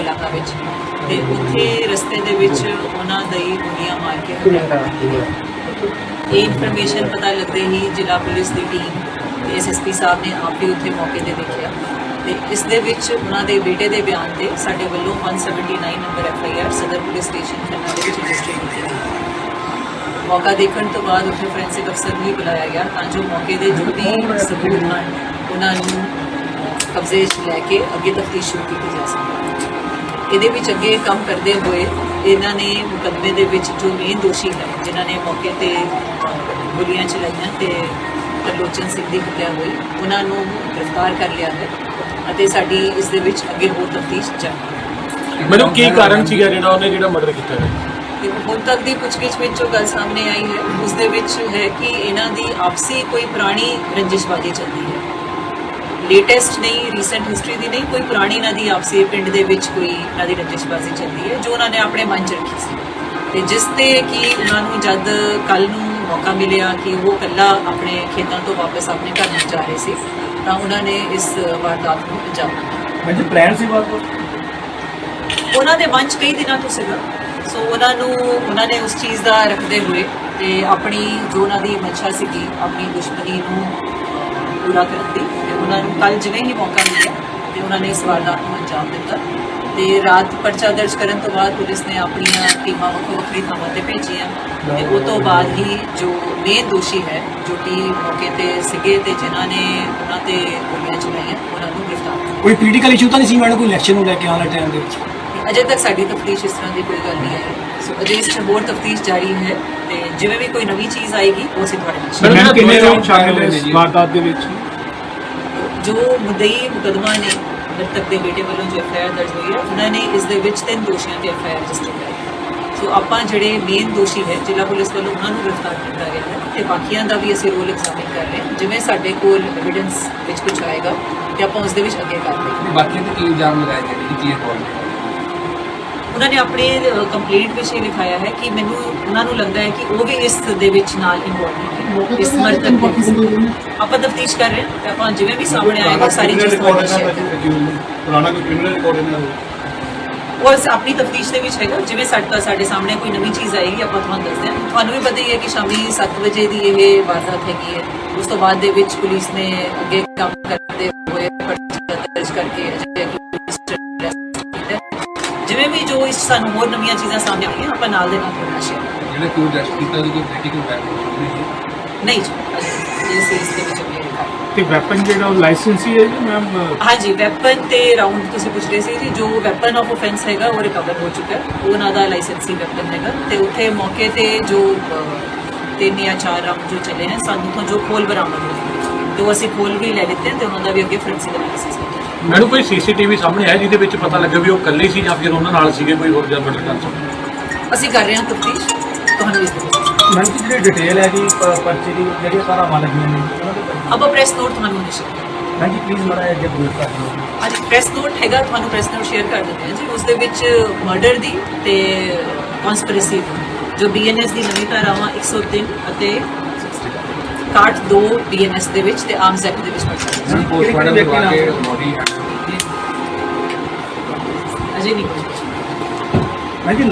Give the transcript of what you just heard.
ਇਲਾਕਾ ਵਿੱਚ। ਤੇ ਉੱਥੇ ਰਸਤੇ ਦੇ ਵਿੱਚ ਉਹਨਾਂ ਦੇ ਗੋਲੀਆਂ ਮਾਰ ਕੇ ਇਹ ਇਨਫੋਰਮੇਸ਼ਨ ਪਤਾ ਲੱਗਦੇ ਹੀ ਜ਼ਿਲ੍ਹਾ ਪੁਲਿਸ ਦੀ ਟੀਮ ਤੇ ਐਸਐਸਪੀ ਸਾਹਿਬ ਨੇ ਆਪ ਵੀ ਉੱਥੇ ਮੌਕੇ ਤੇ ਦੇਖਿਆ। ਤੇ ਇਸ ਦੇ ਵਿੱਚ ਉਹਨਾਂ ਦੇ ਬੇਟੇ ਦੇ ਬਿਆਨ ਤੇ ਸਾਡੇ ਵੱਲੋਂ 179 ਨੰਬਰ ਐਫਆਈਆਰ ਸਦਰ ਪੁਲਿਸ ਸਟੇਸ਼ਨ ਖੰਨਾ ਦੇ ਵਿੱਚ ਰਜਿਸਟਰ ਕੀਤੀ ਗਈ। ਮੌਕਾ ਦੇਖਣ ਤੋਂ ਬਾਅਦ ਉੱਥੇ ਫੋਰੈਂਸਿਕ ਅਫਸਰ ਵੀ ਬੁਲਾਇਆ ਗਿਆ ਤਾਂ ਜੋ ਮੌਕੇ ਦੇ ਜੋ ਵੀ ਸਬੂਤ ਹਨ, ਉਹਨਾਂ ਨੂੰ ਕਬਜ਼ੇ 'ਚ ਲੈ ਕੇ ਅੱਗੇ ਤਫਤੀਸ਼ ਸ਼ੁਰੂ ਕੀਤੀ ਜਾ ਸਕੇ। ਇਹਦੇ ਵਿੱਚ ਅੱਗੇ ਕੰਮ ਕਰਦੇ ਹੋਏ ਇਹਨਾਂ ਨੇ ਮੁਕੱਦਮੇ ਦੇ ਵਿੱਚ ਜੋ ਮੇਨ ਦੋਸ਼ੀ ਹੈ ਜਿਨ੍ਹਾਂ ਨੇ ਮੌਕੇ ਤੇ ਗੋਲੀਆਂ ਚਲਾਈਆਂ ਤੇ ਤਰਲੋਚਨ ਸਿੰਘ ਦੀ ਹੱਤਿਆ ਹੋਈ ਉਹਨਾਂ ਨੂੰ ਗ੍ਰਿਫਤਾਰ ਕਰ ਲਿਆ ਹੈ ਅਤੇ ਸਾਡੀ ਇਸ ਦੇ ਵਿੱਚ ਅੱਗੇ ਹੋਰ ਤਫਤੀਸ਼ ਹੈ। ਮੈਨੂੰ ਕੀ ਕਾਰਨ ਸੀਗਾ ਜਿਹੜਾ ਉਹਨੇ ਜਿਹੜਾ ਮਰਡਰ ਕੀਤਾ ਹੈ? ਤੇ ਹੁਣ ਤੱਕ ਦੀ ਪੁੱਛਗਿੱਛ ਵਿੱਚ ਜੋ ਗੱਲ ਸਾਹਮਣੇ ਆਈ ਹੈ ਉਸ ਦੇ ਵਿੱਚ ਹੈ ਕਿ ਇਹਨਾਂ ਦੀ ਆਪਸੀ ਕੋਈ ਪੁਰਾਣੀ ਰੰਜਿਸ਼ਬਾਜ਼ੀ ਚੱਲਦੀ ਹੈ। ਲੇਟੈਸਟ ਨਹੀਂ ਰੀਸੈਂਟ ਹਿਸਟਰੀ ਦੀ ਨਹੀਂ ਕੋਈ ਪੁਰਾਣੀ ਇਹਨਾਂ ਦੀ ਆਪਸੀ ਪਿੰਡ ਦੇ ਵਿੱਚ ਕੋਈ ਇਹਨਾਂ ਦੀ ਰੰਜਿਸ਼ਬਾਜ਼ੀ ਚੱਲਦੀ ਹੈ ਜੋ ਉਹਨਾਂ ਨੇ ਆਪਣੇ ਮਨ 'ਚ ਰੱਖੀ ਸੀ। ਤੇ ਜਿਸ ਤੇ ਕਿ ਉਹਨਾਂ ਨੂੰ ਜਦ ਕੱਲ ਨੂੰ ਮੌਕਾ ਮਿਲਿਆ ਕਿ ਉਹ ਕੱਲਾ ਆਪਣੇ ਖੇਤਾਂ ਤੋਂ ਵਾਪਸ ਆਪਣੇ ਘਰ ਨੂੰ ਜਾ ਰਹੇ ਸੀ ਤਾਂ ਉਹਨਾਂ ਨੇ ਇਸ ਵਾਰਦਾਤ ਨੂੰ ਅੰਜਾਮ ਦਿੱਤਾ। ਮੈਂ ਜੀ ਪਲਾਨ ਸੀ ਬਾਤ ਉਹਨਾਂ ਦੇ ਮਨ 'ਚ ਕਈ ਦਿਨਾਂ ਤੋਂ ਸੀਗਾ। ਸੋ ਉਹਨਾਂ ਨੂੰ ਉਹਨਾਂ ਨੇ ਉਸ ਚੀਜ਼ ਦਾ ਰੱਖਦੇ ਹੋਏ ਤੇ ਆਪਣੀ ਜੋ ਉਹਨਾਂ ਦੀ ਮਨਸ਼ਾ ਸੀਗੀ ਆਪਣੀ ਦੁਸ਼ਮਣੀ ਨੂੰ ਪੂਰਾ ਕਰਨ ਦੀ ਤੇ ਉਹਨਾਂ ਨੂੰ ਕੱਲ ਜਿਵੇਂ ਹੀ ਮੌਕਾ ਮਿਲਿਆ ਤੇ ਉਹਨਾਂ ਨੇ ਇਸ ਵਾਰਦਾਤ ਨੂੰ ਅੰਜਾਮ ਦਿੱਤਾ। ਤੇ ਰਾਤ ਪਰਚਾ ਦਰਜ ਕਰਨ ਤੋਂ ਬਾਅਦ ਪੁਲਿਸ ਨੇ ਆਪਣੀਆਂ ਟੀਮਾਂ ਵੱਖੋ ਵੱਖਰੀ ਥਾਵਾਂ ਤੇ ਭੇਜੀਆਂ। ਤੇ ਉਹ ਤੋਂ ਬਾਅਦ ਹੀ ਜੋ ਮੇਨ ਦੋਸ਼ੀ ਹੈ, ਜੋ ਕਿ ਮੌਕੇ ਤੇ ਸੀਗੇ ਤੇ ਜਿਨ੍ਹਾਂ ਨੇ ਉਹਨਾਂ ਤੇ ਗੋਲੀਆਂ ਚਲਾਈਆਂ, ਉਹਨਾਂ ਨੂੰ ਗ੍ਰਿਫਤਾਰ ਕੀਤਾ ਕੋਈ ਪੋਲੀਟੀਕਲ ਇਸ਼ੂ ਤਾਂ ਨਹੀਂ ਸੀ ਮੈਡਮ, ਕੋਈ ਇਲੈਕਸ਼ਨ ਨੂੰ ਲੈ ਕੇ ਆਉਣ ਵਾਲੇ ਟਾਈਮ ਦੇ ਵਿੱਚ? ਅਜੇ ਤੱਕ ਸਾਡੀ ਤਫਤੀਸ਼ ਇਸ ਤਰ੍ਹਾਂ ਦੀ ਕੋਈ ਗੱਲ ਨਹੀਂ ਆਈ। ਸੋ ਅਜੇ ਇਸ 'ਚ ਹੋਰ ਤਫਤੀਸ਼ ਜਾਰੀ ਹੈ ਤੇ ਜਿਵੇਂ ਵੀ ਕੋਈ ਨਵੀਂ ਚੀਜ਼ ਆਏਗੀ ਉਹ ਅਸੀਂ ਤੁਹਾਡੇ ਨਾਲ ਮੈਨੂੰ ਕਿੰਨੇ ਕਿੰਨੇ ਲੋਕ ਸ਼ਾਮਿਲ ਹੈ ਇਸ ਵਾਰਦਾਤ ਦੇ ਵਿੱਚ। ਜੋ ਮੁਦਈ ਮੁਕਦਮਾ ਨੇ ਮ੍ਰਿਤਕ ਦੇ ਬੇਟੇ ਵੱਲੋਂ ਜੋ ਐਫਆਈਆਰ ਦਰਜ ਹੋਈ ਹੈ ਉਹਨਾਂ ਨੇ ਇਸ ਦੇ ਵਿੱਚ ਤਿੰਨ ਦੋਸ਼ੀਆਂ ਤੇ ਐਫਆਈਆਰ ਰਜਿਸਟਰ ਕਰਾਈ ਸੋ ਆਪਾਂ ਜਿਹੜੇ ਮੇਨ ਦੋਸ਼ੀ ਹੈ ਜ਼ਿਲ੍ਹਾ ਪੁਲਿਸ ਵੱਲੋਂ ਉਹਨਾਂ ਨੂੰ ਗ੍ਰਿਫਤਾਰ ਕੀਤਾ ਗਿਆ ਹੈ ਤੇ ਬਾਕੀਆਂ ਦਾ ਵੀ ਅਸੀਂ ਰੋਲ ਐਗਜ਼ਾਮਿਨ ਕਰ ਰਹੇ ਹਾਂ। ਜਿਵੇਂ ਸਾਡੇ ਕੋਲ ਐਵੀਡੈਂਸ ਵਿੱਚ ਕੁਝ ਆਏਗਾ ਤੇ ਆਪਾਂ ਉਸ ਦੇ ਵਿੱਚ ਅੱਗੇ ਕਾਰਵਾਈ ਬਾਕੀ ਤੇ ਕੀ ਇਲਜ਼ਾਮ ਲਗਾਏ ਗਏ ਨੇ ਕਿ ਕੀ ਹੈ? ਉਹਨਾਂ ਨੇ ਆਪਣੇ ਕੰਪਲੇਂਟ ਵਿੱਚ ਇਹ ਲਿਖਾਇਆ ਹੈ ਕਿ ਮੈਨੂੰ ਉਹਨਾਂ ਨੂੰ ਲੱਗਦਾ ਹੈ ਕਿ ਉਹ ਵੀ ਇਸ ਦੇ ਵਿੱਚ ਨਾਲ ਇਨਵੋਲਵ ਹੈ ਇਸ ਮਰਤਕ ਆਪਾਂ ਤਫਤੀਸ਼ ਕਰ ਰਹੇ ਹਾਂ ਆਪਾਂ ਜਿਵੇਂ ਵੀ ਸਾਹਮਣੇ ਆਏਗਾ ਸਾਰੀ ਚੀਜ਼ ਤੁਹਾਡੇ ਨਾਲ ਸ਼ੇਅਰ ਕਰਾਂਗੇ ਪੁਰਾਣਾ ਕੋਈ ਕ੍ਰਿਮੀਨਲ ਰਿਕਾਰਡ ਇਹਨਾਂ ਦਾ ਉਹ ਅਸੀਂ ਆਪਣੀ ਤਫਤੀਸ਼ ਦੇ ਵਿੱਚ ਹੈਗਾ ਜਿਵੇਂ ਸਾਡੇ ਸਾਡੇ ਸਾਹਮਣੇ ਕੋਈ ਨਵੀਂ ਚੀਜ਼ ਆਏਗੀ ਆਪਾਂ ਤੁਹਾਨੂੰ ਦੱਸਦੇ ਹਾਂ। ਤੁਹਾਨੂੰ ਵੀ ਪਤਾ ਹੀ ਹੈ ਕਿ ਸ਼ਾਮੀ 7 ਵਜੇ ਦੀ ਇਹ ਵਾਰਦਾਤ ਹੈਗੀ ਹੈ। ਉਸ ਤੋਂ ਬਾਅਦ ਦੇ ਵਿੱਚ ਪੁਲਿਸ ਨੇ ਅੱਗੇ ਕੰਮ ਕਰਦੇ ਹੋਏ ਪਰਚਾ ਦਰਜ ਕਰਕੇ ਜਿਵੇਂ ਵੀ ਜੋ ਇਸ ਸਾਨੂੰ ਹੋਰ ਨਵੀਆਂ ਚੀਜ਼ਾਂ ਸਾਹਮਣੇ ਆਉਣਗੀਆਂ ਆਪਾਂ ਨਾਲ ਦੇ ਨਾਲ ਤੁਹਾਡਾ ਸ਼ੇਅਰ ਕਰਾਂਗੇ। ਜਿਹੜਾ ਕੋਈ ਅਰੈਸਟ ਕੀਤਾ ਉਹਦੀ ਕੋਈ ਪੋਲੀਟੀਕਲ ਬੈਕਗ੍ਰਾਉਂਡ ਨਹੀਂ ਹੈ ਨਹੀਂ ਜੀ ਅਜੇ ਇਸ ਇਸ ਦੇ ਵਿੱਚ ਅੱਗੇ ਕਰ ਤੇ ਵੈਪਨ ਜਿਹੜਾ ਉਹ ਲਾਇਸੈਂਸੀ ਹੈ ਜੀ ਮੈਮ ਹਾਂਜੀ ਵੈਪਨ ਤੇ ਰਾਉਂਡ ਤੁਸੀਂ ਪੁੱਛ ਰਹੇ ਸੀ ਜੀ ਜੋ ਵੈਪਨ ਆਫ ਆਫੈਂਸ ਹੈਗਾ ਉਹ ਰਿਕਵਰ ਹੋ ਚੁੱਕਾ ਹੈ। ਉਹ ਉਹਨਾਂ ਦਾ ਲਾਇਸੈਂਸੀ ਵੈਪਨ ਹੈਗਾ। ਤੇ ਉੱਥੇ ਮੌਕੇ ਤੇ ਜੋ ਤਿੰਨ ਜਾਂ ਚਾਰ ਰਾਉਂਡ ਜੋ ਚੱਲੇ ਹਨ ਸਾਨੂੰ ਤੋਂ ਜੋ ਖੋਲ ਬਰਾਮਦ ਹੋਏ ਤੇ ਉਹ ਅਸੀਂ ਖੋਲ ਵੀ ਲੈ ਲਿੱਤੇ ਤੇ ਉਹਨਾਂ ਦਾ ਵੀ ਅੱਗੇ ਫੋਰੈਂਸਿਕ ਐਨਾਲਿਸਿਸ ਕੀਤਾ। ਮੈਨੂੰ ਕੋਈ ਸੀਸੀਟੀਵੀ ਸਾਹਮਣੇ ਆਇਆ ਜਿਹਦੇ ਵਿੱਚ ਪਤਾ ਲੱਗਾ ਵੀ ਉਹ ਇਕੱਲੇ ਸੀ ਜਾਂ ਫਿਰ ਉਹਨਾਂ ਨਾਲ ਸੀਗੇ ਕੋਈ ਹੋਰ ਜਾਂ ਮਰਡਰ ਕਰ ਸਕਦਾ ਅਸੀਂ ਕਰ ਰਹੇ ਹਾਂ ਤਫਤੀਸ਼। ਤੁਹਾਨੂੰ ਇਸ ਦੇ ਜੀ ਜਿਹੜੀ ਡਿਟੇਲ ਹੈ ਜੀ ਪ- ਪਰਚੇ ਦੀ ਜਿਹੜੀਆਂ ਧਾਰਾਵਾਂ ਲੱਗੀਆਂ ਨੇ ਉਹਨਾਂ ਦੇ ਬਾਰੇ ਆਪਾਂ ਪ੍ਰੈਸ ਨੋਟ ਤੁਹਾਨੂੰ ਨਿਸ਼ਚਿਤ ਮੈਂ ਜੀ ਪਲੀਜ਼ ਮੜਾ ਅੱਗੇ ਬੂਟ ਕਰ ਦਿਓ ਅੱਜ ਪ੍ਰੈਸ ਨੋਟ ਹੈਗਾ ਤੁਹਾਨੂੰ ਪ੍ਰੈਸ ਨੋਟ ਸ਼ੇਅਰ ਕਰ ਦਿੰਦੇ ਹਾਂ ਜੀ। ਉਸ ਦੇ ਵਿੱਚ ਮਰਡਰ ਦੀ ਤੇ ਕਨਸਪੀਰੇਸੀ ਦੀ ਜੋ ਬੀਐਨਐਸ ਦੀ ਨਵੀਂ ਧਾਰਾਵਾਂ 103 ਅਤੇ 62 ਬੀਐਨਐਸ ਦੇ ਵਿੱਚ ਤੇ ਆਰਮਸ ਐਕਟ ਦੇ ਵਿੱਚ ਪਰਚਾ ਪੋਸਟਮਾਰਟਮ ਕਰਵਾ ਕੇ ਬੋਡੀ ਅਜੇ ਨਹੀਂ